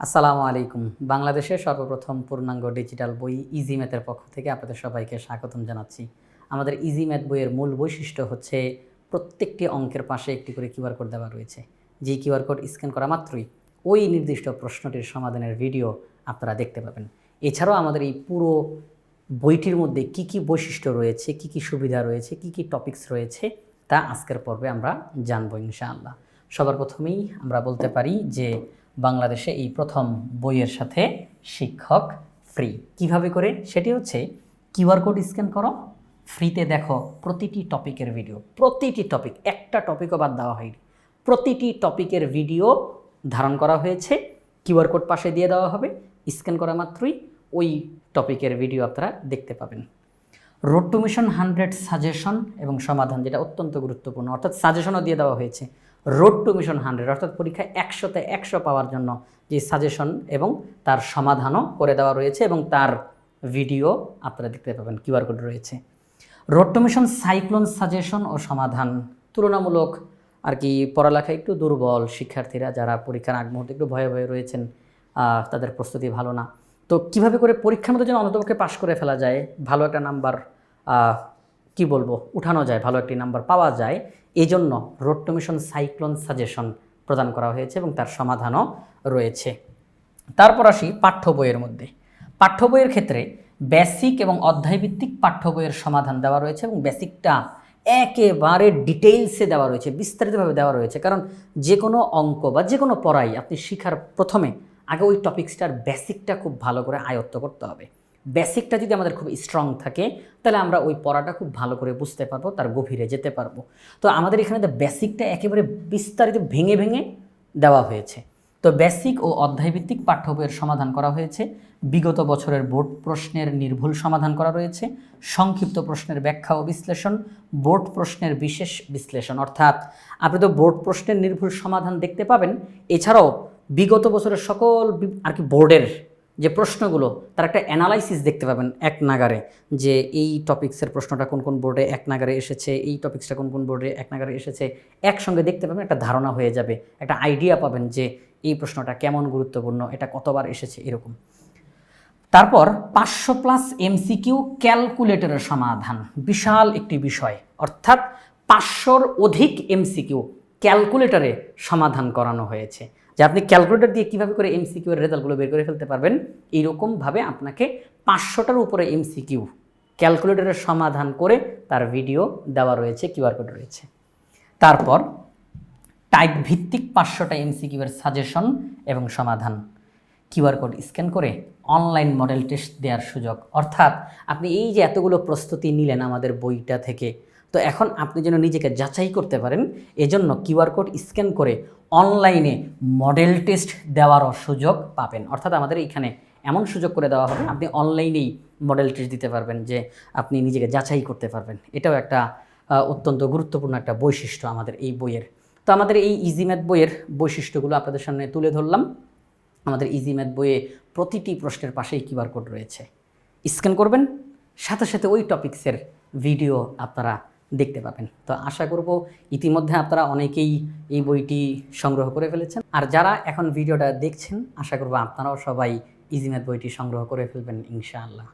আসসালামু আলাইকুম। বাংলাদেশের সর্বপ্রথম পূর্ণাঙ্গ ডিজিটাল বই ইজি ম্যাথের পক্ষ থেকে আপনাদের সবাইকে স্বাগতম জানাচ্ছি। আমাদের ইজি ম্যাথ বইয়ের মূল বৈশিষ্ট্য হচ্ছে প্রত্যেকটি অঙ্কের পাশে একটি করে কিউআর কোড দেওয়া রয়েছে। যে কিউআর কোড স্ক্যান করা মাত্রই ওই নির্দিষ্ট প্রশ্নটির সমাধানের ভিডিও আপনারা দেখতে পাবেন। এছাড়াও আমাদের এই পুরো বইটির মধ্যে কি কি বৈশিষ্ট্য রয়েছে, কি কি সুবিধা রয়েছে, কি কি টপিকস রয়েছে তা আজকের পর্বে আমরা জানব ইনশাআল্লাহ। সবার প্রথমেই আমরা বলতে পারি যে বাংলাদেশে এই প্রথম বইয়ের সাথে শিক্ষক ফ্রি কীভাবে করে? সেটি হচ্ছে কিউআর কোড স্ক্যান করো ফ্রিতে দেখো প্রতিটি টপিকের ভিডিও প্রতিটি টপিক, একটা টপিকও বাদ দেওয়া হয়নি। প্রতিটি টপিকের ভিডিও ধারণ করা হয়েছে কিউআর কোড পাশে দিয়ে দেওয়া হবে, স্ক্যান করা মাত্রই ওই টপিকের ভিডিও আপনারা দেখতে পাবেন। Road to mission hundred suggestion এবং সমাধান, যেটা অত্যন্ত গুরুত্বপূর্ণ, অর্থাৎ সাজেশনও দিয়ে দেওয়া হয়েছে। রোড টু মিশন হান্ড্রেড অর্থাৎ পরীক্ষায় একশোতে একশো পাওয়ার জন্য যে সাজেশন এবং তার সমাধানও করে দেওয়া রয়েছে এবং তার ভিডিও আপনারা দেখতে পাবেন কিউআর কোড রয়েছে। Road to mission cyclone suggestion ও সমাধান তুলনামূলক আর কি পড়ালেখা একটু দুর্বল শিক্ষার্থীরা যারা পরীক্ষার আগ মুহূর্তে একটু ভয়ে ভয়ে রয়েছেন তাদের প্রস্তুতি ভালো না। তো কীভাবে করে পরীক্ষার মধ্যে যেন অন্ততপক্ষে পাশ করে ফেলা যায়, ভালো একটা নাম্বার কি বলব? উঠানো যায়, ভালো একটি নাম্বার পাওয়া যায়। এই জন্য road to mission cyclone suggestion প্রদান করা হয়েছে এবং তার সমাধানও রয়েছে। তারপর আসি পাঠ্য বইয়ের মধ্যে। পাঠ্য বইয়ের ক্ষেত্রে বেসিক এবং অধ্যায়ভিত্তিক পাঠ্য বইয়ের সমাধান দেওয়া রয়েছে এবং বেসিকটা একেবারে ডিটেইলসে দেওয়া রয়েছে, বিস্তারিতভাবে দেওয়া রয়েছে। কারণ যে কোনো অঙ্ক বা যে কোনো পড়াই আপনি শিখার প্রথমে আগে ওই টপিক্সটার বেসিকটা খুব ভালো করে আয়ত্ত করতে হবে। বেসিকটা যদি আমাদের খুব স্ট্রং থাকে, তাহলে আমরা ওই পড়াটা খুব ভালো করে বুঝতে পারব, তার গভীরে যেতে পারব। তো আমাদের এখানে তো বেসিকটা একেবারে বিস্তারিত ভেঙে ভেঙে দেওয়া হয়েছে। তো বেসিক ও অধ্যায়ভিত্তিক পাঠ্য বইয়ের সমাধান করা হয়েছে, বিগত বছরের বোর্ড প্রশ্নের নির্ভুল সমাধান করা রয়েছে, সংক্ষিপ্ত প্রশ্নের ব্যাখ্যা ও বিশ্লেষণ, বোর্ড প্রশ্নের বিশেষ বিশ্লেষণ। অর্থাৎ, আপনি তো বোর্ড প্রশ্নের নির্ভুল সমাধান দেখতে পাবেন, এছাড়াও বিগত বছরের সকল আর কি বোর্ডের যে প্রশ্নগুলো, তার একটা অ্যানালাইসিস দেখতে পাবেন এক নাগারে যে এই টপিক্সের প্রশ্নটা কোন কোন বোর্ডে এক নাগারে এসেছে, এই টপিক্সটা কোন কোন বোর্ডে এক নাগারে এসেছে। একসঙ্গে দেখতে পাবেন একটা ধারণা হয়ে যাবে, একটা আইডিয়া পাবেন যে এই প্রশ্নটা কেমন গুরুত্বপূর্ণ, এটা কতবার এসেছে এরকম। তারপর পাঁচশো প্লাস এমসিকিউ ক্যালকুলেটরের সমাধান, বিশাল একটি বিষয়। অর্থাৎ পাঁচশোর অধিক এমসিকিউ ক্যালকুলেটরে সমাধান করানো হয়েছে। যে আপনি ক্যালকুলেটর দিয়ে কীভাবে করে এমসিকিউ এর রেজাল্টগুলো বের করে ফেলতে পারবেন, এইরকমভাবে আপনাকে পাঁচশোটার উপরে এমসিকিউ ক্যালকুলেটরের সমাধান করে তার ভিডিও দেওয়া রয়েছে কিউআর কোড রয়েছে। তারপর টাইপ ভিত্তিক পাঁচশোটা এমসিকিউ এর সাজেশন এবং সমাধান। কিউআর কোড স্ক্যান করে অনলাইন মডেল টেস্ট দেওয়ার সুযোগ। অর্থাৎ আপনি এই যে এতগুলো প্রস্তুতি নিলেন আমাদের বইটা থেকে তো এখন আপনি যেন নিজেকে যাচাই করতে পারেন, এজন্য কিউআর কোড স্ক্যান করে অনলাইনে মডেল টেস্ট দেওয়ারও সুযোগ পাবেন। অর্থাৎ আমাদের এখানে এমন সুযোগ করে দেওয়া হবে, আপনি অনলাইনেই মডেল টেস্ট দিতে পারবেন যে আপনি নিজেকে যাচাই করতে পারবেন। এটাও একটা অত্যন্ত গুরুত্বপূর্ণ একটা বৈশিষ্ট্য আমাদের এই বইয়ের। তো আমাদের এই ইজি ম্যাথ বইয়ের বৈশিষ্ট্যগুলো আপনাদের সামনে তুলে ধরলাম। আমাদের ইজি ম্যাথ বইয়ে প্রতিটি প্রশ্নের পাশেই কিউআর কোড রয়েছে। স্ক্যান করবেন, সাথে সাথে ওই টপিক্সের ভিডিও আপনারা দেখতে পাবেন। তো আশা করব ইতিমধ্যে আপনারা অনেকেই এই বইটি সংগ্রহ করে ফেলেছেন। আর যারা এখন ভিডিওটা দেখছেন, আশা করব আপনারাও সবাই ইজিম্যাথ বইটি সংগ্রহ করে ফেলবেন ইনশাআল্লাহ।